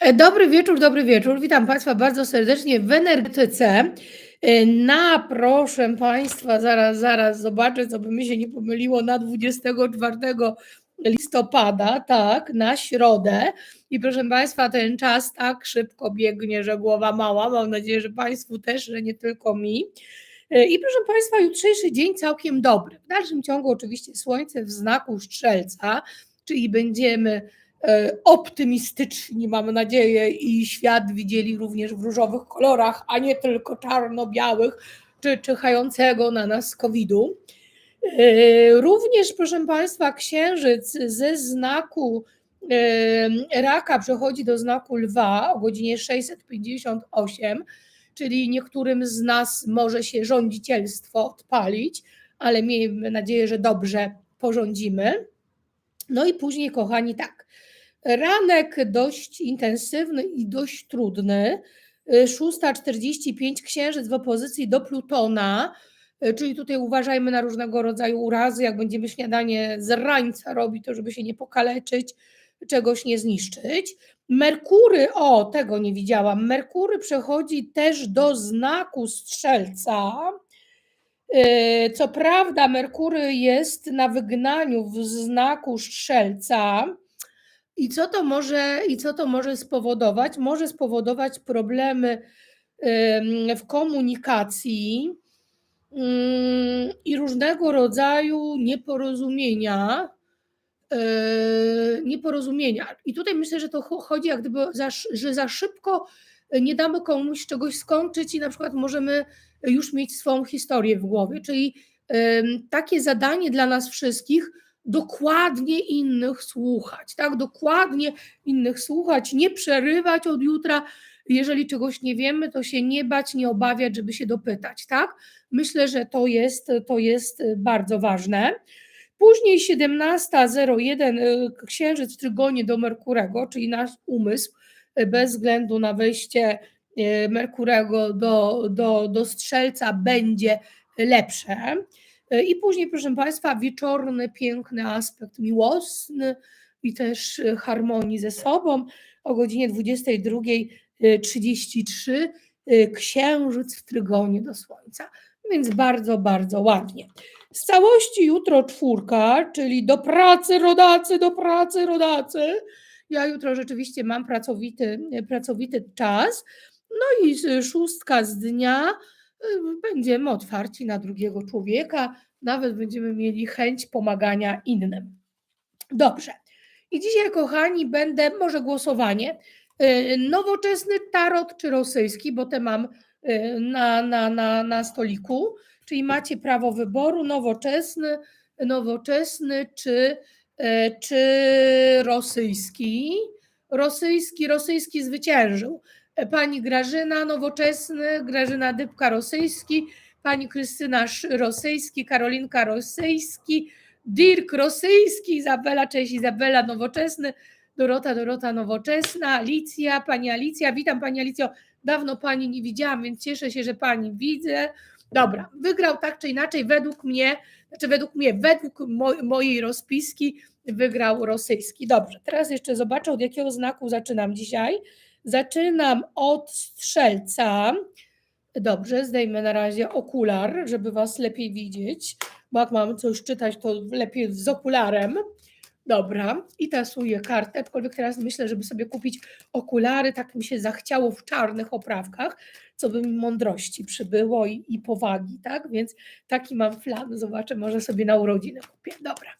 E, dobry wieczór, dobry wieczór. Witam Państwa bardzo serdecznie w energetyce. E, na, proszę Państwa, zaraz, zaraz zobaczę, co by mi się nie pomyliło, na 24 listopada, tak, na środę. I proszę Państwa, ten czas tak szybko biegnie, że głowa mała. Mam nadzieję, że Państwu też, że nie tylko mi. E, I proszę Państwa, jutrzejszy dzień całkiem dobry. W dalszym ciągu oczywiście słońce w znaku strzelca, czyli będziemy optymistyczni, mam nadzieję, i świat widzieli również w różowych kolorach, a nie tylko czarno-białych, czy czyhającego na nas COVID-u. E, również, proszę Państwa, księżyc ze znaku e, raka przechodzi do znaku lwa o godzinie 658, czyli niektórym z nas może się rządzicielstwo odpalić, ale miejmy nadzieję, że dobrze porządzimy. No i później, kochani, tak. Ranek dość intensywny i dość trudny. 6.45 y, księżyc w opozycji do Plutona, czyli tutaj uważajmy na różnego rodzaju urazy, jak będziemy śniadanie z rańca robić, to żeby się nie pokaleczyć, czegoś nie zniszczyć. Merkury, o tego nie widziałam, Merkury przechodzi też do znaku strzelca. Y, co prawda, Merkury jest na wygnaniu w znaku strzelca, i co to może, i co to może spowodować? Może spowodować problemy w komunikacji i różnego rodzaju nieporozumienia. E, nieporozumienia. I tutaj myślę, że to chodzi jak gdyby, że za szybko nie damy komuś czegoś skończyć i na przykład możemy już mieć swoją historię w głowie. Czyli takie zadanie dla nas wszystkich, dokładnie innych słuchać, tak? Dokładnie innych słuchać, nie przerywać od jutra. Jeżeli czegoś nie wiemy, to się nie bać, nie obawiać, żeby się dopytać, tak? Myślę, że to jest, to jest bardzo ważne. Później 17.01 y, księżyc w trygonie do Merkurego, czyli nasz umysł y, bez względu na wejście y, Merkurego do, do, do strzelca będzie lepsze. E, I później, proszę Państwa, wieczorny, piękny aspekt miłosny i też e, harmonii ze sobą o godzinie 22.33 e, księżyc w trygonie do Słońca. Więc bardzo, bardzo ładnie. Z całości jutro czwórka, czyli do pracy rodacy, do pracy rodacy. Ja jutro rzeczywiście mam pracowity, pracowity czas. No i szóstka z dnia będziemy otwarci na drugiego człowieka, nawet będziemy mieli chęć pomagania innym. Dobrze. I dzisiaj, kochani, będę, może głosowanie, y, nowoczesny tarot czy rosyjski, bo te mam y, na, na, na, na stoliku, czyli macie prawo wyboru, nowoczesny, nowoczesny czy, y, czy rosyjski. Rosyjski, rosyjski zwyciężył pani Grażyna Nowoczesny, Grażyna Dybka Rosyjski, pani Krystyna Rosyjski, Karolinka Rosyjski, Dirk Rosyjski, Izabela, cześć Izabela Nowoczesny, Dorota, Dorota Nowoczesna, Alicja, pani Alicja, witam pani Alicjo, dawno pani nie widziałam, więc cieszę się, że pani widzę. Dobra, wygrał tak czy inaczej, według mnie, znaczy według mnie, według mojej rozpiski wygrał rosyjski. Dobrze, teraz jeszcze zobaczę, od jakiego znaku zaczynam dzisiaj. Zaczynam od strzelca. Dobrze, zdejmę na razie okular, żeby Was lepiej widzieć, bo jak mam coś czytać, to lepiej z okularem. Dobra, i tasuję kartę, aczkolwiek teraz myślę, żeby sobie kupić okulary, tak mi się zachciało w czarnych oprawkach, co by mi mądrości przybyło i, i powagi, tak? Więc taki mam plan, zobaczę, może sobie na urodziny kupię. Dobra.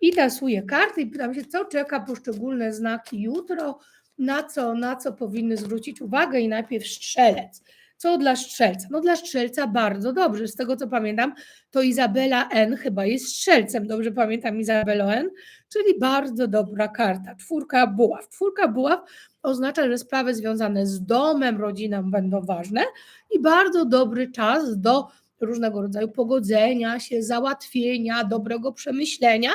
I tasuję karty i pytam się, co czeka poszczególne znaki jutro, na co, na co powinny zwrócić uwagę i najpierw strzelec. Co dla strzelca? No dla strzelca bardzo dobrze. Z tego co pamiętam, to Izabela N chyba jest strzelcem. Dobrze pamiętam Izabelę N, czyli bardzo dobra karta. Czwórka buław. Czwórka buław oznacza, że sprawy związane z domem, rodziną będą ważne i bardzo dobry czas do różnego rodzaju pogodzenia się, załatwienia, dobrego przemyślenia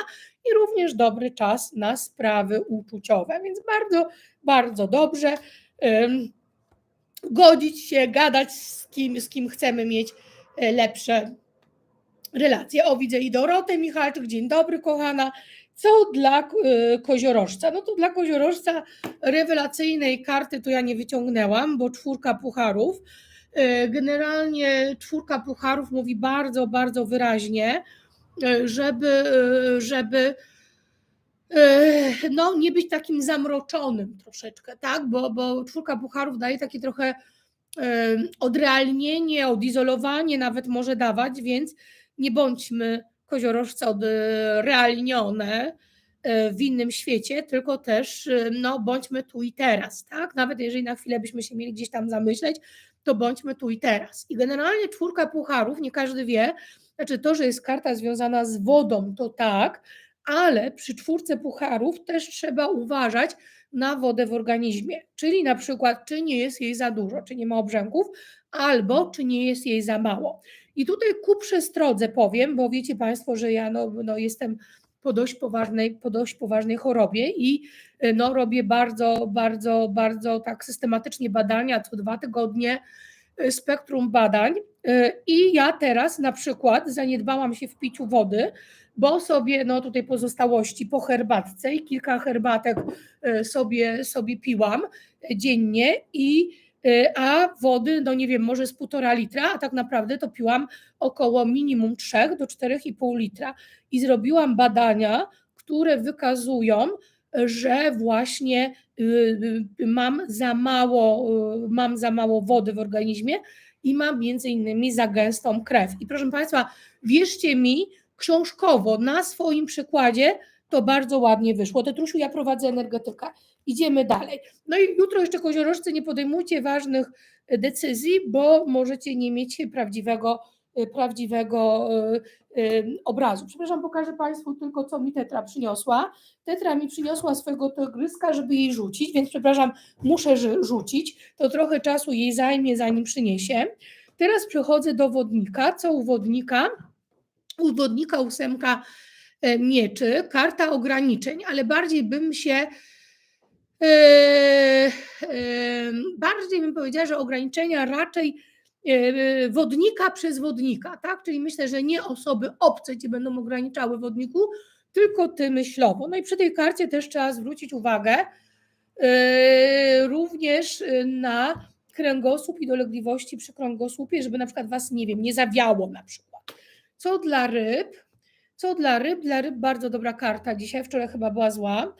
i również dobry czas na sprawy uczuciowe. Więc bardzo, bardzo dobrze godzić się, gadać z kim, z kim chcemy mieć e, lepsze relacje. O, widzę i Dorotę Michalczyk, dzień dobry kochana. Co dla y, koziorożca? No to dla koziorożca rewelacyjnej karty to ja nie wyciągnęłam, bo czwórka pucharów. Y, Generalnie czwórka pucharów mówi bardzo, bardzo wyraźnie, y, żeby, y, żeby no, nie być takim zamroczonym troszeczkę, tak? Bo, bo czwórka pucharów daje takie trochę odrealnienie, odizolowanie nawet może dawać, więc nie bądźmy koziorożce odrealnione e, w innym świecie, tylko też e, no, bądźmy tu i teraz, tak? Nawet jeżeli na chwilę byśmy się mieli gdzieś tam zamyśleć, to bądźmy tu i teraz. I generalnie czwórka pucharów, nie każdy wie, znaczy to, że jest karta związana z wodą, to tak, ale przy czwórce pucharów też trzeba uważać na wodę w organizmie, czyli na przykład, czy nie jest jej za dużo, czy nie ma obrzęków, albo czy nie jest jej za mało. I tutaj ku przestrodze powiem, bo wiecie Państwo, że ja no, no jestem po dość, poważnej, po dość poważnej chorobie i y, no, robię bardzo, bardzo, bardzo tak systematycznie badania, co dwa tygodnie y, spektrum badań. Y, I ja teraz na przykład zaniedbałam się w piciu wody, bo sobie no tutaj pozostałości po herbatce i kilka herbatek sobie, sobie piłam dziennie i a wody, no nie wiem, może z półtora litra, a tak naprawdę to piłam około minimum 3 do 4,5 litra. I zrobiłam badania, które wykazują, że właśnie y, y, mam za mało, y, mam za mało wody w organizmie i mam między innymi za gęstą krew. I proszę Państwa, wierzcie mi, książkowo na swoim przykładzie to bardzo ładnie wyszło. Tetrusiu, ja prowadzę energetykę. Idziemy dalej. No i jutro jeszcze koziorożcy nie podejmujcie ważnych e, decyzji, bo możecie nie mieć prawdziwego, e, prawdziwego e, obrazu. Przepraszam, pokażę Państwu tylko, co mi Tetra przyniosła. Tetra mi przyniosła swojego tygryska, żeby jej rzucić, więc przepraszam, muszę rzucić. To trochę czasu jej zajmie, zanim przyniesie. Teraz przechodzę do wodnika. Co u wodnika? U wodnika ósemka mieczy, karta ograniczeń, ale bardziej bym się bardziej bym powiedziała, że ograniczenia raczej yy, wodnika przez wodnika, tak? Czyli myślę, że nie osoby obce ci będą ograniczały wodniku, tylko ty myślowo. No i przy tej karcie też trzeba zwrócić uwagę również na kręgosłup i dolegliwości przy kręgosłupie, żeby na przykład was, nie wiem, nie zawiało na przykład. Co dla ryb? Co dla ryb? Dla ryb bardzo dobra karta dzisiaj, wczoraj chyba była zła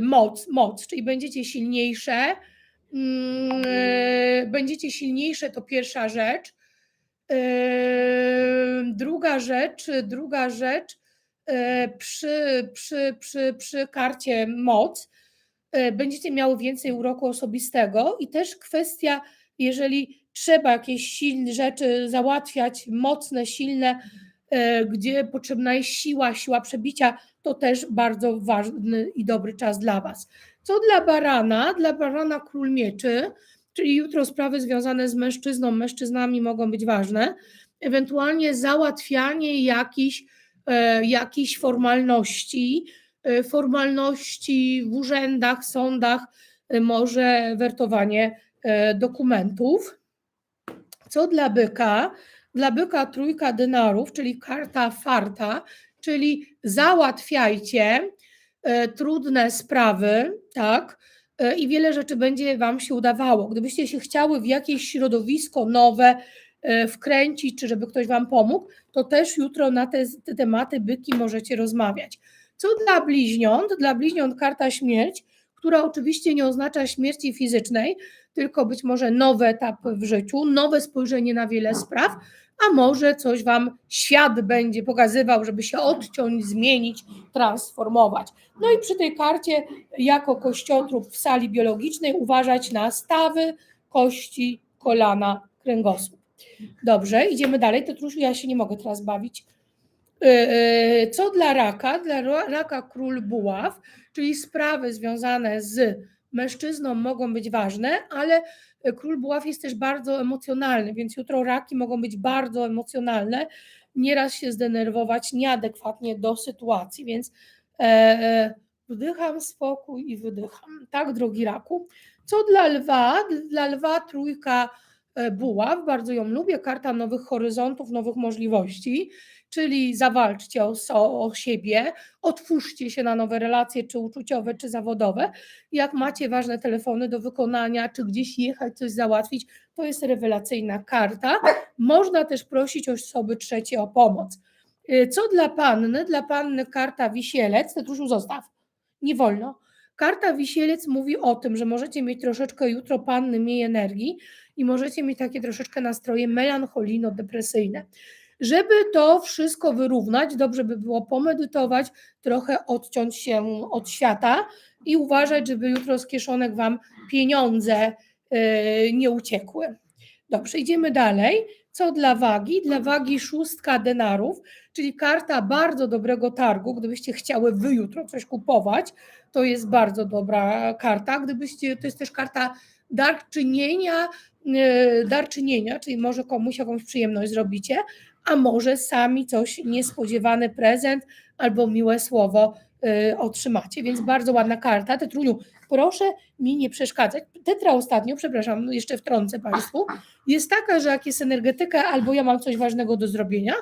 moc, moc, czyli będziecie silniejsze. Mm, y, będziecie silniejsze, to pierwsza rzecz. Y, druga rzecz, druga rzecz, przy, przy, przy, przy karcie moc będziecie miały więcej uroku osobistego i też kwestia, jeżeli trzeba jakieś silne rzeczy załatwiać, mocne, silne, gdzie potrzebna jest siła, siła przebicia, to też bardzo ważny i dobry czas dla Was. Co dla barana? Dla barana król mieczy, czyli jutro sprawy związane z mężczyzną, mężczyznami mogą być ważne, ewentualnie załatwianie jakichś, e, jakichś formalności, e, formalności w urzędach, sądach, e, może wertowanie dokumentów. Co dla byka? Dla byka trójka dynarów, czyli karta farta, czyli załatwiajcie e, trudne sprawy, tak, e, i wiele rzeczy będzie Wam się udawało. Gdybyście się chciały w jakieś środowisko nowe e, wkręcić, czy żeby ktoś Wam pomógł, to też jutro na te, te tematy byki możecie rozmawiać. Co dla bliźniąt? Dla bliźniąt karta śmierć, która oczywiście nie oznacza śmierci fizycznej, tylko być może nowy etap w życiu, nowe spojrzenie na wiele spraw, a może coś Wam świat będzie pokazywał, żeby się odciąć, zmienić, transformować. No i przy tej karcie, jako kościotrup w sali biologicznej, uważać na stawy, kości, kolana, kręgosłup. Dobrze, idziemy dalej. Tetrusiu, ja się nie mogę teraz bawić. Y, y, co dla raka? Dla raka król buław, czyli sprawy związane z mężczyzną mogą być ważne, ale król buław jest też bardzo emocjonalny, więc jutro raki mogą być bardzo emocjonalne, nieraz się zdenerwować nieadekwatnie do sytuacji, więc e, e, wdycham spokój i wydycham. Tak, drogi raku. Co dla lwa? Dla lwa trójka e, buław, bardzo ją lubię, karta nowych horyzontów, nowych możliwości. Czyli zawalczcie o, so- o siebie, otwórzcie się na nowe relacje, czy uczuciowe, czy zawodowe. Jak macie ważne telefony do wykonania, czy gdzieś jechać, coś załatwić, to jest rewelacyjna karta. Można też prosić osoby trzecie o pomoc. Y, Co dla panny? Dla panny karta wisielec, Tetrusiu zostaw, nie wolno. Karta wisielec mówi o tym, że możecie mieć troszeczkę jutro panny mniej energii i możecie mieć takie troszeczkę nastroje melancholijno-depresyjne. Żeby to wszystko wyrównać, dobrze by było pomedytować, trochę odciąć się od świata i uważać, żeby jutro z kieszonek Wam pieniądze yy, nie uciekły. Dobrze, idziemy dalej. Co dla wagi? Dla wagi szóstka denarów, czyli karta bardzo dobrego targu. Gdybyście chciały wy jutro coś kupować, to jest bardzo dobra karta. Gdybyście, to jest też karta darczynienia, yy, darczynienia, czyli może komuś jakąś przyjemność zrobicie, a może sami coś niespodziewany prezent albo miłe słowo y, otrzymacie, więc bardzo ładna karta. Tetruniu, proszę mi nie przeszkadzać. Tetra ostatnio, przepraszam, jeszcze wtrącę Państwu, jest taka, że jak jest energetyka albo ja mam coś ważnego do zrobienia,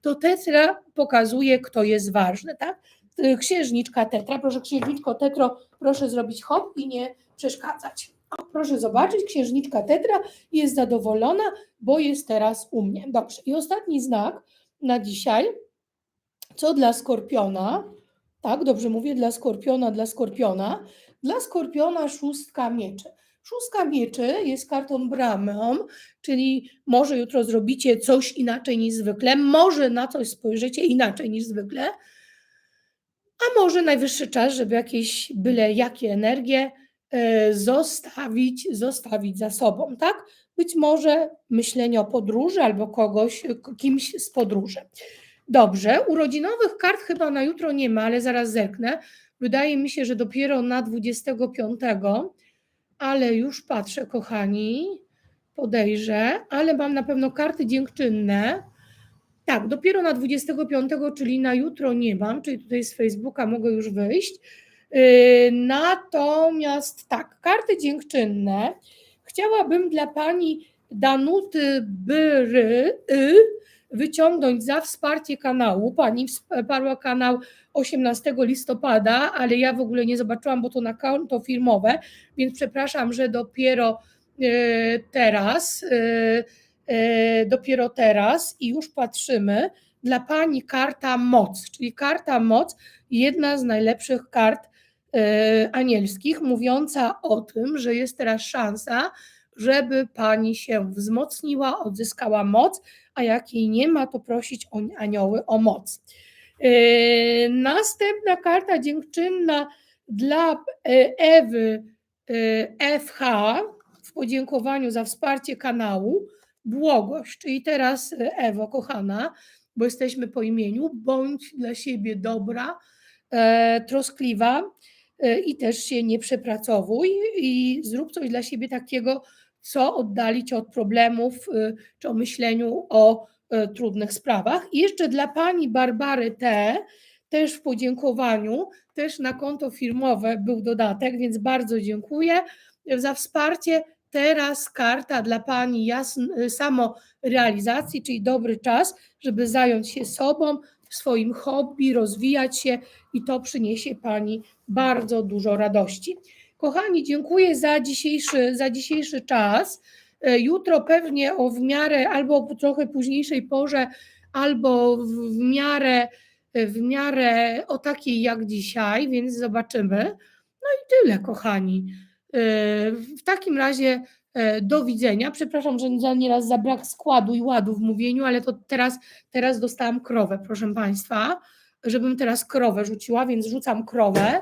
to tetra pokazuje, kto jest ważny, tak? Y, Księżniczka tetra, proszę księżniczko tetro, proszę zrobić hop i nie przeszkadzać. O, proszę zobaczyć, księżniczka tetra jest zadowolona, bo jest teraz u mnie. Dobrze. I ostatni znak na dzisiaj. Co dla skorpiona? Tak, dobrze mówię, dla skorpiona, dla skorpiona. Dla skorpiona szóstka mieczy. Szóstka mieczy jest kartą bramą, czyli może jutro zrobicie coś inaczej niż zwykle, może na coś spojrzycie inaczej niż zwykle, a może najwyższy czas, żeby jakieś byle jakie energie zostawić, zostawić za sobą, tak? Być może myślenie o podróży albo kogoś, kimś z podróży. Dobrze, urodzinowych kart chyba na jutro nie ma, ale zaraz zerknę. Wydaje mi się, że dopiero na 25, ale już patrzę, kochani, podejrzę, ale mam na pewno karty dziękczynne. Tak, dopiero na 25, czyli na jutro nie mam, czyli tutaj z Facebooka mogę już wyjść. Yy, Natomiast tak, karty dziękczynne. Chciałabym dla pani Danuty Byry y, wyciągnąć za wsparcie kanału. Pani wsparła kanał 18 listopada, ale ja w ogóle nie zobaczyłam, bo to na konto firmowe, więc przepraszam, że dopiero e, teraz, dopiero teraz i już patrzymy. Dla pani karta moc, czyli karta moc, jedna z najlepszych kart anielskich, mówiąca o tym, że jest teraz szansa, żeby pani się wzmocniła, odzyskała moc, a jak jej nie ma, to prosić o anioły o moc. E, Następna karta dziękczynna dla e, Ewy e, FH w podziękowaniu za wsparcie kanału. Błogość, czyli teraz e, Ewo, kochana, bo jesteśmy po imieniu, bądź dla siebie dobra, e, troskliwa e, i też się nie przepracowuj i zrób coś dla siebie takiego, co oddali cię od problemów, y, czy o myśleniu o e, trudnych sprawach. I jeszcze dla pani Barbary T, też w podziękowaniu, też na konto firmowe był dodatek, więc bardzo dziękuję za wsparcie. Teraz karta dla pani jasn, samorealizacji, czyli dobry czas, żeby zająć się sobą, swoim hobby, rozwijać się i to przyniesie pani bardzo dużo radości. Kochani, dziękuję za dzisiejszy, za dzisiejszy czas. E, Jutro pewnie o w miarę albo o trochę późniejszej porze, albo w, w miarę w miarę o takiej jak dzisiaj, więc zobaczymy. No i tyle, kochani. E, W takim razie e, do widzenia. Przepraszam, że nieraz za brak składu i ładu w mówieniu, ale to teraz, teraz dostałam krowę, proszę Państwa, żebym teraz krowę rzuciła, więc rzucam krowę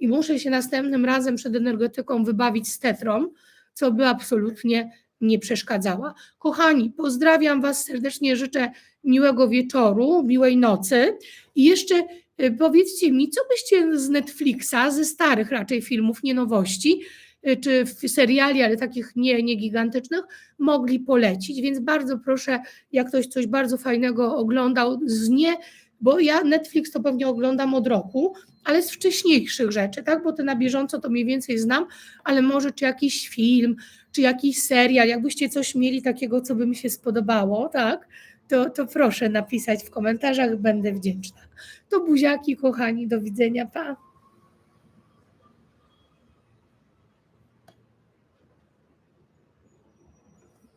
i muszę się następnym razem przed energetyką wybawić z tetrą, co by absolutnie nie przeszkadzała. Kochani, pozdrawiam Was serdecznie, życzę miłego wieczoru, miłej nocy i jeszcze y, powiedzcie mi, co byście z Netflixa, ze starych raczej filmów, nie nowości, czy w- seriali, ale takich nie, nie gigantycznych, mogli polecić, więc bardzo proszę, jak ktoś coś bardzo fajnego oglądał z nie, bo ja Netflix to pewnie oglądam od roku, ale z wcześniejszych rzeczy, tak, bo te na bieżąco to mniej więcej znam, ale może czy jakiś film, czy jakiś serial, jakbyście coś mieli takiego, co by mi się spodobało, tak, to, to proszę napisać w komentarzach, będę wdzięczna. To buziaki, kochani, do widzenia, pa.